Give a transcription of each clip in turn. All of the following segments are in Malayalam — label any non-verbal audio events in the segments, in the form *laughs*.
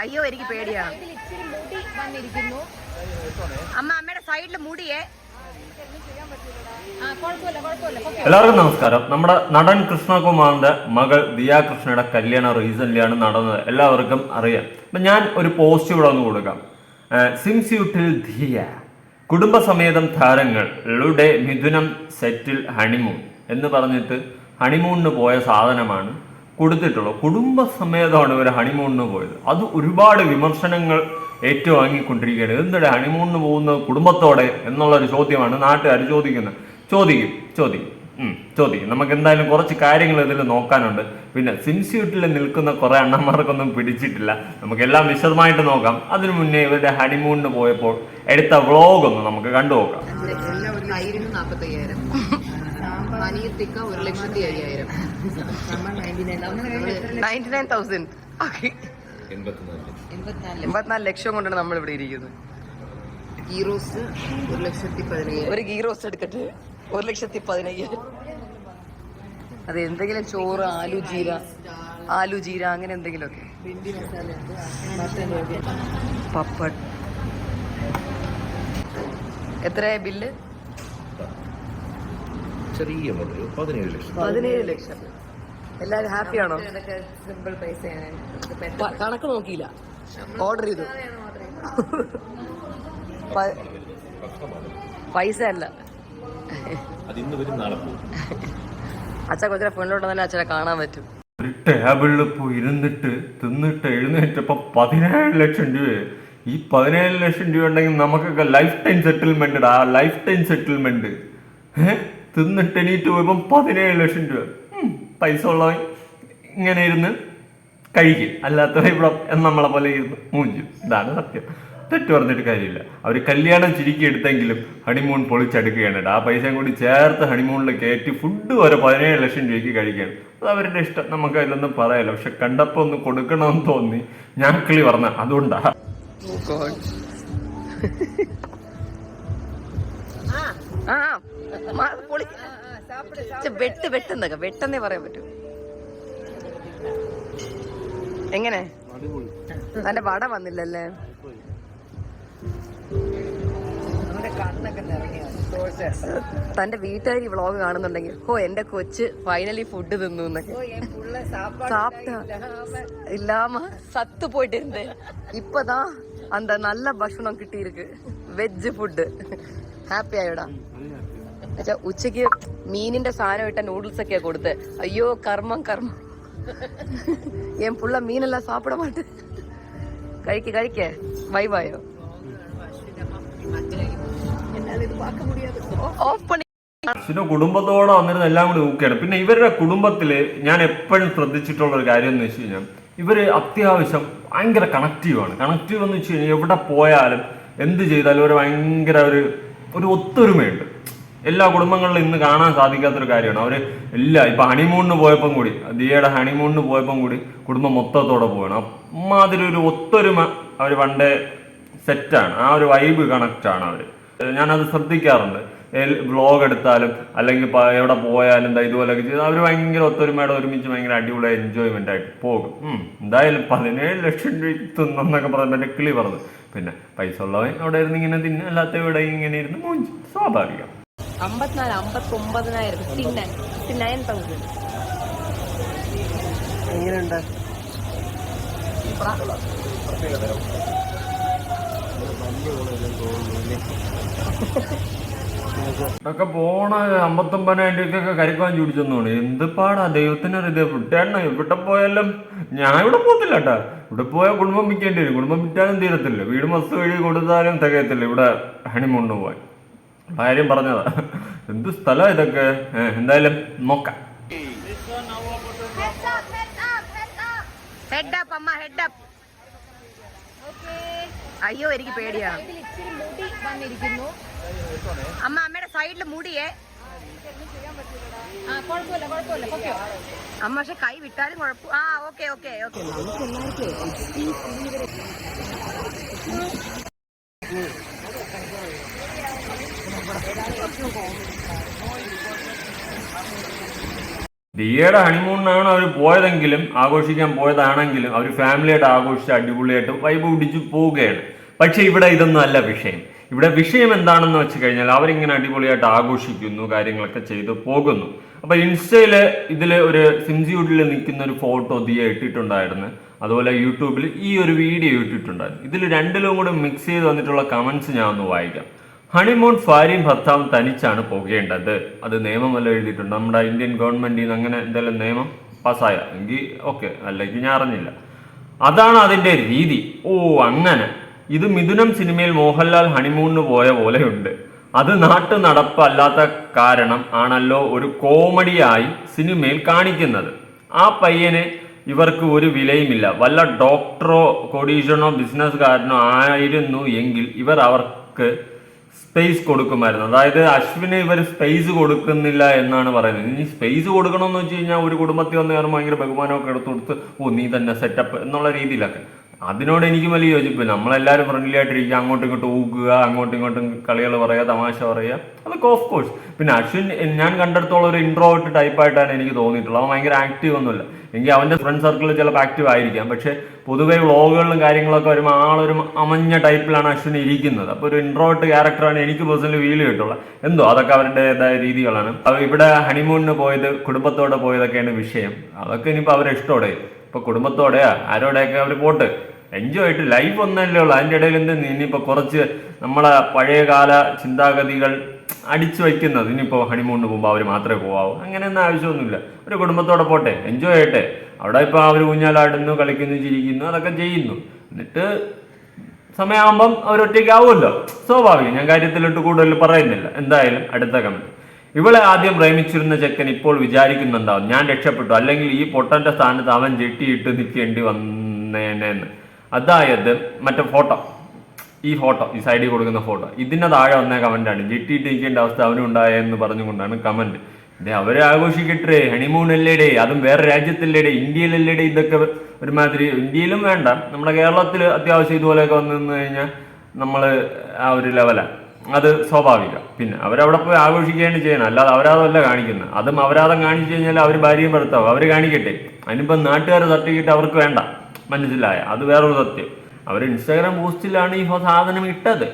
അയ്യോ എനിക്ക് പേടിയാണ് ഇച്ചിരി മുടി വന്നിരിക്കുന്നു. അമ്മ അമ്മയുടെ സൈഡിൽ മുടിയേ. എല്ലാവർക്കും നമസ്കാരം. നമ്മുടെ നടൻ കൃഷ്ണകുമാറിന്റെ മകൾ ദിയ കൃഷ്ണയുടെ കല്യാണം റീസെന്റ് ആണ് നടന്നത്. എല്ലാവർക്കും അറിയാം. അപ്പൊ ഞാൻ ഒരു പോസ്റ്റ് ഇവിടെ ഒന്ന് കൊടുക്കാം. സിംസ് യൂട്ടിൽ ധിയ കുടുംബസമേതം താരങ്ങൾ താരങ്ങളുടെ മിഥുനം സെറ്റിൽ ഹണിമൂൺ എന്ന് പറഞ്ഞിട്ട് ഹണിമൂണിന് പോയ സാധനമാണ് കൊടുത്തിട്ടുള്ളത് കുടുംബസമേതമാണ് ഇവർ ഹണിമൂണിന് പോയത്. അത് ഒരുപാട് വിമർശനങ്ങൾ ഏറ്റുവാങ്ങിക്കൊണ്ടിരിക്കുകയാണ്. എന്തിടെ ഹണിമൂണിന് പോകുന്നത് കുടുംബത്തോടെ എന്നുള്ളൊരു ചോദ്യമാണ് നാട്ടുകാർ ചോദിക്കുന്നത്. ചോദിക്കും ചോദിക്കും ചോദിക്കും. നമുക്ക് എന്തായാലും കുറച്ച് കാര്യങ്ങൾ ഇതിൽ നോക്കാനുണ്ട്. പിന്നെ സിൻസ്യൂട്ടിൽ നിൽക്കുന്ന കുറെ അണ്ണന്മാർക്കൊന്നും പിടിച്ചിട്ടില്ല. നമുക്കെല്ലാം വിശദമായിട്ട് നോക്കാം. അതിനു മുന്നേ ഇവരുടെ ഹണിമൂണിന് പോയപ്പോൾ എടുത്ത വ്ളോഗ് ഒന്ന് നമുക്ക് കണ്ടു നോക്കാം ടിക്ക ഒരു ലക്ഷത്തി അയ്യായിരം നയന്റി നയൻ തൗസൻഡ്. എൺപത്തിനാല് ലക്ഷം. കൊണ്ടാണ് നമ്മൾ ഇവിടെ ഇരിക്കുന്നത് ഗീറോസ് ഒരു ലക്ഷത്തി പതിനയ്യായിരം. ഒരു ഗീറോസ് എടുക്കട്ടെ? ഒരു ലക്ഷത്തി പതിനയ്യായിരം. അത് എന്തെങ്കിലും ചോറ് ആലു ജീര ആലു ജീര അങ്ങനെ എന്തെങ്കിലുമൊക്കെ. പപ്പട്. എത്രയായ ബില്ല്? ചെറിയ മുതൽ പതിനേഴ് ലക്ഷം. പതിനേഴ് ലക്ഷം. എല്ലാരും ഹാപ്പിയാണോ സിമ്പിൾ പൈസ കണക്ക് നോക്കിയില്ല. ഓർഡർ ചെയ്തു. പൈസ അല്ല. അച്ഛ കൊച്ചിനെ ഫോണിലോട്ട് തന്നെ അച്ഛനെ കാണാൻ പറ്റും. ഒരു ടേബിളിൽ പോയി ഇരുന്നിട്ട് തിന്നിട്ട് എഴുന്നേറ്റപ്പോ പതിനേഴ് ലക്ഷം രൂപ ഈ പതിനേഴ് ലക്ഷം രൂപ ഉണ്ടെങ്കിൽ നമുക്കൊക്കെ ലൈഫ് ടൈം സെറ്റിൽമെന്റ് ആ ലൈഫ് ടൈം സെറ്റിൽമെന്റ് ഏഹ് തിന്നിട്ട് എണീറ്റ് പോയപ്പം പതിനേഴ് ലക്ഷം രൂപ. പൈസ ഉള്ളവൻ ഇങ്ങനെ ഇരുന്ന് കഴിക്കും. അല്ലാത്തവർ ഇവിടെ നമ്മളെ പോലെ ഇരുന്ന് മൂഞ്ചും. ഇതാണ് സത്യം. തെറ്റ് പറഞ്ഞിട്ട് കാര്യമില്ല. അവർ കല്യാണം ചുരുക്കി എടുത്തെങ്കിലും ഹണിമൂൺ പൊളിച്ചെടുക്കുകയാണ് കേട്ടോ. ആ പൈസയും കൂടി ചേർത്ത് ഹണിമൂണിൽ കയറ്റി ഫുഡ് വരെ പതിനേഴ് ലക്ഷം രൂപയ്ക്ക് കഴിക്കുകയാണ്. അത് അവരുടെ ഇഷ്ടം. നമുക്ക് അതിലൊന്നും പറയാലോ പക്ഷെ കണ്ടപ്പോൾ ഒന്ന് കൊടുക്കണമെന്ന് തോന്നി. ഞാൻ കിളി പറഞ്ഞ അതുകൊണ്ടാ. *laughs* ആ മ- പൊളി ഛെ, വെട്ട് വെട്ടെന്നൊക്കെ വെട്ടെന്നേ പറയാൻ പറ്റൂ എങ്ങനെ തന്റെ വട വന്നില്ലല്ലേ തന്റെ വീട്ടുകാർ ഈ വ്ളോഗ് കാണുന്നുണ്ടെങ്കിൽ ഓ എന്റെ കൊച്ച് ഫൈനലി ഫുഡ് തിന്നു എന്നൊക്കെ ഉള്ള സാപ്പാട് சாப்பிட்டா இல்லாம சத்து போயிட்டு இருந்தேன் இப்பதான் அந்த நல்ல பக்ஷணம் கிட்டி இருக்கு വെജ് ഫുഡ് ഹാപ്പി ആയോടാ എന്നുവെച്ചാ ഉച്ചയ്ക്ക് മീനിന്റെ സാധനം ഇട്ട നൂഡിൽസ് ഒക്കെയാ കൊടുത്ത്. അയ്യോ കർമ്മം കർമ്മം. ഏൻ പുള്ള മീനെല്ലാം സാപ്പിട മാട്ട് കഴിക്ക് കഴിക്കേ. വൈവായോ ഓഫ് കുടുംബത്തോടെ വന്നിരുന്ന എല്ലാം കൂടി ഊക്കാണ് പിന്നെ ഇവരുടെ കുടുംബത്തിൽ ഞാൻ എപ്പോഴും ശ്രദ്ധിച്ചിട്ടുള്ള ഒരു കാര്യം എന്ന് വെച്ച് കഴിഞ്ഞാൽ ഇവർ അത്യാവശ്യം ഭയങ്കര കണക്റ്റീവ് ആണ്. കണക്റ്റീവ് എന്ന് വെച്ച് കഴിഞ്ഞാൽ എവിടെ പോയാലും എന്ത് ചെയ്താലും ഒരു ഭയങ്കര ഒരു ഒരു ഒത്തൊരുമയുണ്ട്. എല്ലാ കുടുംബങ്ങളിലും ഇന്ന് കാണാൻ സാധിക്കാത്തൊരു കാര്യമാണ്. അവർ ഇല്ല ഇപ്പം ഹണിമൂണിന് പോയപ്പം കൂടി ദിയയുടെ ഹണിമൂണിന് പോയപ്പം കൂടി കുടുംബം മൊത്തത്തോടെ പോവാണ്. അമ്മാതിരി ഒരു ഒത്തൊരുമ അവർ പണ്ടേ സെറ്റാണ്. ആ ഒരു വൈബ് കണക്റ്റാണ് അവർ ഞാനത് ശ്രദ്ധിക്കാറുണ്ട്. വ്ളോഗ് എടുത്താലും അല്ലെങ്കിൽ എവിടെ പോയാലും ദാ ഇതുപോലെയൊക്കെ ചെയ്ത് അവർ ഭയങ്കര ഒത്തൊരുമയുടെ ഒരുമിച്ച് ഭയങ്കര അടിപൊളി എൻജോയ്മെന്റ് ആയിട്ട് പോകും. എന്തായാലും പതിനേഴ് ലക്ഷം രൂപ തിന്നെന്നൊക്കെ പറഞ്ഞ മറ്റേ കിളി പറഞ്ഞു. പിന്നെ പൈസ ഉള്ളവൻ അവിടെ ഇരുന്ന് ഇങ്ങനെ തിന്നെ അല്ലാത്ത ഇവിടെ ഇങ്ങനെ ഇരുന്ന് സ്വാഭാവികം. അമ്പത്തിനാല് അമ്പത്തി ഒമ്പതിനായിരം fifty nine fifty nine thousand എങ്ങനെയുണ്ട്? ഇതൊക്കെ പോണ അമ്പത്തൊമ്പതിനായിരം രൂപയ്ക്കൊക്കെ കരിക്കാൻ ചൂടിച്ചെന്നാണ്. എന്ത് പാടാ ദൈവത്തിനറിയത് വിട്ടേണ്ണ ഇവിടെ പോയാലും ഞാൻ ഇവിടെ പോകത്തില്ല കേട്ടാ ഇവിടെ പോയാൽ കുടുംബം വിൽക്കേണ്ടി വരും. കുടുംബം വിറ്റാലും തീരത്തില്ല. വീട് മസ്ത് വഴി കൊടുത്താലും തികയത്തില്ല. ഇവിടെ ഹണിമൂണ് പോവാൻ. കാര്യം പറഞ്ഞതാ. എന്ത് സ്ഥലം ഇതൊക്കെ? എന്തായാലും നോക്കാം. ഹെഡ് അപ്പ് അമ്മ ഹെഡ് അപ്പ് അയ്യോ എനിക്ക് പേടിയാണ് ഇച്ചിരി മുടി വന്നിരിക്കുന്നു അമ്മ അമ്മയുടെ സൈഡിൽ മുടിയേ. അമ്മ പക്ഷെ കൈ വിട്ടാലും കുഴപ്പം ആ ഓക്കെ ഓക്കെ ഓക്കെ. ദിയയുടെ ഹണിമൂണിനാണ് അവർ പോയതെങ്കിലും ആഘോഷിക്കാൻ പോയതാണെങ്കിലും അവർ ഫാമിലിയായിട്ട് ആഘോഷിച്ച് അടിപൊളിയായിട്ട് വൈബ് പിടിച്ച് പോവുകയാണ്. പക്ഷേ ഇവിടെ ഇതൊന്നും അല്ല വിഷയം. ഇവിടെ വിഷയം എന്താണെന്ന് വെച്ച് കഴിഞ്ഞാൽ അവരിങ്ങനെ അടിപൊളിയായിട്ട് ആഘോഷിക്കുന്നു കാര്യങ്ങളൊക്കെ ചെയ്തു പോകുന്നു. അപ്പോൾ ഇൻസ്റ്റയിൽ ഇതിൽ ഒരു സിംസിയൂഡിൽ നിൽക്കുന്ന ഒരു ഫോട്ടോ ദിയ ഇട്ടിട്ടുണ്ടായിരുന്നു. അതുപോലെ യൂട്യൂബിൽ ഈ ഒരു വീഡിയോ ഇട്ടിട്ടുണ്ടായിരുന്നു. ഇതിൽ രണ്ടിലും കൂടെ മിക്സ് ചെയ്ത് വന്നിട്ടുള്ള കമന്റ്സ് ഞാൻ ഒന്ന് വായിക്കാം. ഹണിമൂൺ ഭാര്യയും ഭർത്താവും തനിച്ചാണ് പോകേണ്ടത്. അത് നിയമമല്ല എഴുതിയിട്ടുണ്ട്. നമ്മുടെ ഇന്ത്യൻ ഗവൺമെന്റിൽ നിന്ന് അങ്ങനെ എന്തെല്ലാം നിയമം പാസ്സായ എങ്കിൽ ഓക്കെ. അല്ലെങ്കിൽ ഞാൻ അറിഞ്ഞില്ല. അതാണ് അതിന്റെ രീതി. ഓ അങ്ങനെ. ഇത് മിഥുനം സിനിമയിൽ മോഹൻലാൽ ഹണിമൂണിന് പോയ പോലെയുണ്ട്. അത് നാട്ടു നടപ്പല്ലാത്ത കാരണം ആണല്ലോ ഒരു കോമഡിയായി സിനിമയിൽ കാണിക്കുന്നത്. ആ പയ്യനെ ഇവർക്ക് ഒരു വിലയുമില്ല. വല്ല ഡോക്ടറോ കോടീശ്വരനോ ബിസിനസ്സുകാരനോ ആയിരുന്നു എങ്കിൽ ഇവർ അവർക്ക് സ്പേസ് കൊടുക്കുമായിരുന്നു. അതായത് അശ്വിന് ഇവർ സ്പേസ് കൊടുക്കുന്നില്ല എന്നാണ് പറയുന്നത്. ഇനി സ്പേസ് കൊടുക്കണമെന്ന് വെച്ച് കഴിഞ്ഞാൽ ഒരു കുടുംബത്തിൽ വന്ന് കയറുമ്പോൾ ഭയങ്കര ബഹുമാനമൊക്കെ എടുത്തു കൊടുത്ത് ഓ നീ തന്നെ സെറ്റപ്പ് എന്നുള്ള രീതിയിലൊക്കെ. അതിനോട് എനിക്ക് വലിയ യോജിപ്പില്ല. നമ്മളെല്ലാവരും ഫ്രണ്ട്ലി ആയിട്ടിരിക്കുക അങ്ങോട്ടും ഇങ്ങോട്ടും ഊക്കുക അങ്ങോട്ടും ഇങ്ങോട്ടും കളികൾ പറയുക തമാശ പറയുക. അതൊക്കെ ഓഫ് കോഴ്സ് പിന്നെ അശ്വിൻ ഞാൻ കണ്ടെടുത്തോളം ഒരു ഇൻട്രോവേർട്ട് ടൈപ്പായിട്ടാണ് എനിക്ക് തോന്നിയിട്ടുള്ളത്. അവൻ ഭയങ്കര ആക്റ്റീവ് ഒന്നുമില്ല. എങ്കിൽ അവന്റെ ഫ്രണ്ട് സർക്കിളിൽ ചിലപ്പോൾ ആക്റ്റീവ് ആയിരിക്കാം. പക്ഷെ പൊതുവെ വ്ളോഗുകളിലും കാര്യങ്ങളൊക്കെ വരുമ്പോൾ ആളൊരു അമഞ്ഞ ടൈപ്പിലാണ് അശ്വിൻ ഇരിക്കുന്നത്. അപ്പോൾ ഒരു ഇൻട്രോവേർട്ട് ക്യാരക്ടറാണ് എനിക്ക് പേഴ്സണലി ഫീൽ കിട്ടുള്ളത് എന്തോ അതൊക്കെ അവരുടേതായ രീതികളാണ്. അപ്പോൾ ഇവിടെ ഹണിമൂണിന് പോയത് കുടുംബത്തോടെ പോയതൊക്കെയാണ് വിഷയം. അതൊക്കെ ഇനിയിപ്പോൾ അവരെ ഇഷ്ടോടെ. ഇപ്പൊ കുടുംബത്തോടെയാ ആരോടെയൊക്കെ അവർ പോട്ട് എൻജോയ് ആയിട്ട് ലൈഫ് ഒന്നല്ലേ ഉള്ളൂ. അതിന്റെ ഇടയിൽ എന്ത് ഇനിയിപ്പോൾ കുറച്ച് നമ്മളെ പഴയകാല ചിന്താഗതികൾ അടിച്ചു വയ്ക്കുന്നത്. ഇനിയിപ്പോൾ ഹണിമൂണിന് പോകുമ്പോൾ അവർ മാത്രമേ പോകാവൂ അങ്ങനെയൊന്നും ആവശ്യമൊന്നുമില്ല. ഒരു കുടുംബത്തോടെ പോട്ടെ എൻജോയ് ആയിട്ടെ. അവിടെ ഇപ്പോൾ അവർ ഊഞ്ഞാലാടുന്നു കളിക്കുന്നു ചിരിക്കുന്നു അതൊക്കെ ചെയ്യുന്നു. എന്നിട്ട് സമയമാകുമ്പം അവരൊറ്റയ്ക്കാവുമല്ലോ. സ്വാഭാവികം. ഞാൻ കാര്യത്തിലിട്ട് കൂടുതൽ പറയുന്നില്ല. എന്തായാലും അടുത്ത കമന്റ് ഇവളെ ആദ്യം പ്രേമിച്ചിരുന്ന ചെക്കൻ ഇപ്പോൾ വിചാരിക്കുന്നുണ്ടാവും. ഞാൻ രക്ഷപ്പെട്ടു. അല്ലെങ്കിൽ ഈ പൊട്ടന്റെ സ്ഥാനത്ത് അവൻ ജെട്ടിയിട്ട് നിൽക്കേണ്ടി വന്നേനെന്ന്. അതായത് മറ്റേ ഫോട്ടോ. ഈ ഫോട്ടോ ഈ സൈഡിൽ കൊടുക്കുന്ന ഫോട്ടോ. ഇതിന്റെ താഴെ വന്ന കമന്റാണ് ജെട്ടിയിട്ട് നിൽക്കേണ്ട അവസ്ഥ അവനും ഉണ്ടായെന്ന് പറഞ്ഞുകൊണ്ടാണ് കമന്റ് ഡേ അവരെ ആഘോഷിക്കട്ടെ. ഹണിമൂൺ അല്ലേടേ അതും വേറെ രാജ്യത്തല്ലേടേ ഇന്ത്യയിലല്ലേടേ ഇതൊക്കെ ഒരുമാതിരി. ഇന്ത്യയിലും വേണ്ട. നമ്മുടെ കേരളത്തിൽ അത്യാവശ്യം ഇതുപോലെയൊക്കെ വന്നു കഴിഞ്ഞാൽ നമ്മൾ ആ ഒരു ലെവലാണ് അത് സ്വാഭാവികം. പിന്നെ അവരവിടെ പോയി ആഘോഷിക്കുകയാണ് ചെയ്യണം അല്ലാതെ അവരാതല്ല കാണിക്കുന്നത്. അതും അവരാതം കാണിച്ചു കഴിഞ്ഞാൽ അവർ ഭാര്യയും ഭർത്താവും. അവർ കാണിക്കട്ടെ. അതിനിപ്പം നാട്ടുകാരെ സർട്ടിഫിക്കറ്റ് അവർക്ക് വേണ്ട. മനസ്സിലായ? അത് വേറൊരു സത്യം. അവർ ഇൻസ്റ്റാഗ്രാം പോസ്റ്റിലാണ് ഈ സാധനം ഇട്ടത്.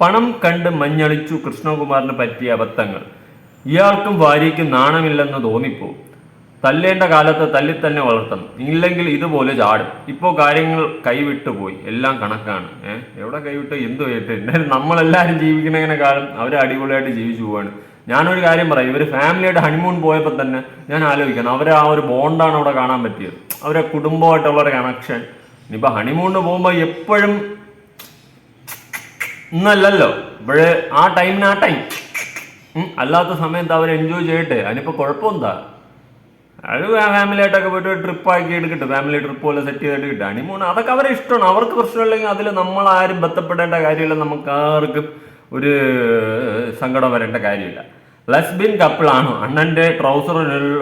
പണം കണ്ട് മഞ്ഞളിച്ചു കൃഷ്ണകുമാറിന് പറ്റിയ അബദ്ധങ്ങൾ. ഇയാൾക്കും ഭാര്യയ്ക്കും നാണമില്ലെന്ന് തോന്നിപ്പോ തല്ലേണ്ട കാലത്ത് തല്ലി തന്നെ വളർത്തണം. ഇല്ലെങ്കിൽ ഇതുപോലെ ചാടും. ഇപ്പോൾ കാര്യങ്ങൾ കൈവിട്ടു പോയി. എല്ലാം കണക്കാണ്. ഏഹ് എവിടെ കൈവിട്ട്? എന്തു കേട്ട് എന്തായാലും നമ്മളെല്ലാവരും ജീവിക്കണങ്ങനെ കാലം അവർ അടിപൊളിയായിട്ട് ജീവിച്ചു പോവാണ്. ഞാനൊരു കാര്യം പറയാം. ഇവർ ഫാമിലിയായിട്ട് ഹണിമൂൺ പോയപ്പോൾ തന്നെ ഞാൻ ആലോചിക്കണം. അവരെ ആ ഒരു ബോണ്ടാണ് അവിടെ കാണാൻ പറ്റിയത്. അവരെ കുടുംബമായിട്ടുള്ള ഒരു കണക്ഷൻ ഇനിയിപ്പോൾ ഹണിമൂണിന് പോകുമ്പോൾ എപ്പോഴും ഇന്നല്ലല്ലോ. ഇപ്പോഴേ ആ ടൈമിന് ആ ടൈം അല്ലാത്ത സമയത്ത് അവർ എൻജോയ് ചെയ്യട്ടെ? അതിനിപ്പോൾ കുഴപ്പമെന്താ? അത് ഫാമിലിയായിട്ടൊക്കെ പോയിട്ട് ട്രിപ്പ് ആക്കി എടുക്കട്ടെ. ഫാമിലി ട്രിപ്പ് പോലെ സെറ്റ് ചെയ്തിട്ട് കിട്ടുക ഹണിമൂൺ അതൊക്കെ അവരെ ഇഷ്ടമാണ്. അവർക്ക് പ്രശ്നമില്ലെങ്കിൽ അതിൽ നമ്മൾ ആരും ബന്ധപ്പെടേണ്ട കാര്യമില്ല. നമുക്ക് ആർക്കും ഒരു സങ്കടം വരേണ്ട കാര്യമില്ല. ലസ്ബിൻ കപ്പിളാണോ അണ്ണന്റെ ട്രൗസർ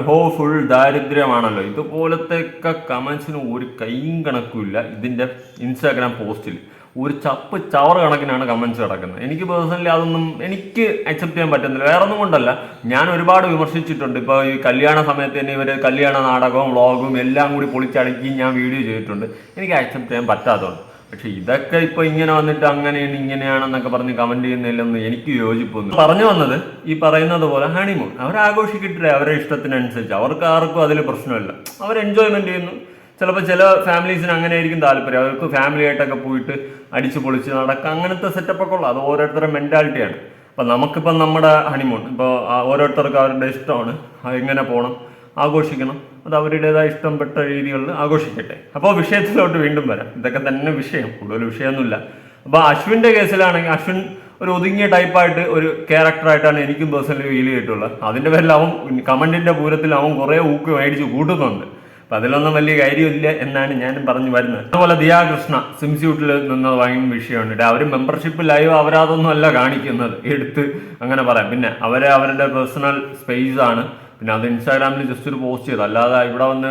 ഹോ ഫുൾ ദാരിദ്ര്യമാണല്ലോ. ഇതുപോലത്തെ ഒക്കെ കമന്റ്സിന് ഒരു കൈയും കണക്കുമില്ല ഇതിന്റെ ഇൻസ്റ്റാഗ്രാം പോസ്റ്റിൽ ഒരു ചപ്പ് ചവർ കണക്കിനാണ് കമൻസ് കിടക്കുന്നത്. എനിക്ക് പേഴ്സണലി അതൊന്നും എനിക്ക് അക്സെപ്റ്റ് ചെയ്യാൻ പറ്റുന്നില്ല. വേറെ ഒന്നും കൊണ്ടല്ല. ഞാൻ ഒരുപാട് വിമർശിച്ചിട്ടുണ്ട്. ഇപ്പോൾ ഈ കല്യാണ സമയത്ത് തന്നെ ഇവർ കല്യാണ നാടകവും വ്ളോഗും എല്ലാം കൂടി പൊളിച്ചടക്കി ഞാൻ വീഡിയോ ചെയ്തിട്ടുണ്ട്. എനിക്ക് അക്സെപ്റ്റ് ചെയ്യാൻ പറ്റാത്തതുകൊണ്ട്. പക്ഷെ ഇതൊക്കെ ഇപ്പൊ ഇങ്ങനെ വന്നിട്ട് അങ്ങനെയാണ് ഇങ്ങനെയാണെന്നൊക്കെ പറഞ്ഞ് കമന്റ് ചെയ്യുന്നതിലൊന്നും എനിക്ക് യോജിപ്പൊന്നും പറഞ്ഞു വന്നത് ഈ പറയുന്നത് പോലെ ഹണിമൂൺ അവർ ആഘോഷിക്കട്ടെ അവരുടെ ഇഷ്ടത്തിനനുസരിച്ച്. അവർക്ക് ആർക്കും അതിൽ പ്രശ്നമില്ല. അവർ എൻജോയ്മെന്റ് ചെയ്യുന്നു. ചിലപ്പോൾ ചില ഫാമിലീസിന് അങ്ങനെ ആയിരിക്കും താല്പര്യം. അവർക്ക് ഫാമിലി ആയിട്ടൊക്കെ പോയിട്ട് അടിച്ചു പൊളിച്ച് നടക്കുക. അങ്ങനത്തെ സെറ്റപ്പൊക്കെ ഉള്ളു അത് ഓരോരുത്തരുടെ മെന്റാലിറ്റിയാണ് അപ്പം നമുക്കിപ്പം നമ്മുടെ ഹണിമൂൺ ഇപ്പോൾ ഓരോരുത്തർക്കും അവരുടെ ഇഷ്ടമാണ്. എങ്ങനെ പോകണം ആഘോഷിക്കണം. അത് അവരുടേതായ ഇഷ്ടംപ്പെട്ട രീതികളിൽ ആഘോഷിക്കട്ടെ. അപ്പോൾ വിഷയത്തിലോട്ട് വീണ്ടും വരാം. ഇതൊക്കെ തന്നെ വിഷയം. കൂടുതൽ വിഷയമൊന്നുമില്ല. അപ്പോൾ അശ്വിന്റെ കേസിലാണെങ്കിൽ അശ്വിൻ ഒരു ഒതുങ്ങിയ ടൈപ്പായിട്ട് ഒരു ക്യാരക്ടറായിട്ടാണ് എനിക്കും പേഴ്സണലി ഫീൽ ചെയ്തിട്ടുള്ളത്. അതിന്റെ പേരിൽ അവൻ കമന്റിന്റെ പൂരത്തിൽ അവൻ കുറേ ഊക്ക് മേടിച്ച് കൂട്ടുന്നുണ്ട്. അപ്പം അതിലൊന്നും വലിയ കാര്യമില്ല എന്നാണ് ഞാനും പറഞ്ഞു വരുന്നത്. അതുപോലെ ദിയാകൃഷ്ണ സിംസ്യൂട്ടിൽ നിന്ന് വാങ്ങിയ വിഷയമുണ്ട് അവർ മെമ്പർഷിപ്പ് ലൈവ് അവരതൊന്നും അല്ല കാണിക്കുന്നത്. എടുത്ത് അങ്ങനെ പറയാം. പിന്നെ അവരെ അവരുടെ പേഴ്സണൽ സ്പേസ് ആണ്. പിന്നെ അത് ഇൻസ്റ്റാഗ്രാമിൽ ജസ്റ്റ് ഒരു പോസ്റ്റ് ചെയ്ത്. അല്ലാതെ ഇവിടെ വന്ന്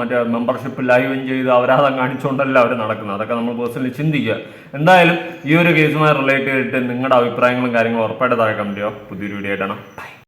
മറ്റേ മെമ്പർഷിപ്പ് ലൈവും ചെയ്ത് അവരാധം കാണിച്ചുകൊണ്ടല്ല അവർ നടക്കുന്നത്. അതൊക്കെ നമ്മൾ പേഴ്സണലി ചിന്തിക്കുക. എന്തായാലും ഈ ഒരു കേസുമായി റിലേറ്റ് ചെയ്തിട്ട് നിങ്ങളുടെ അഭിപ്രായങ്ങളും കാര്യങ്ങളും ഉറപ്പായിട്ട് താഴെ ചെയ്യുക. പുതിയൊരു വീഡിയോ ആയിട്ടാണ്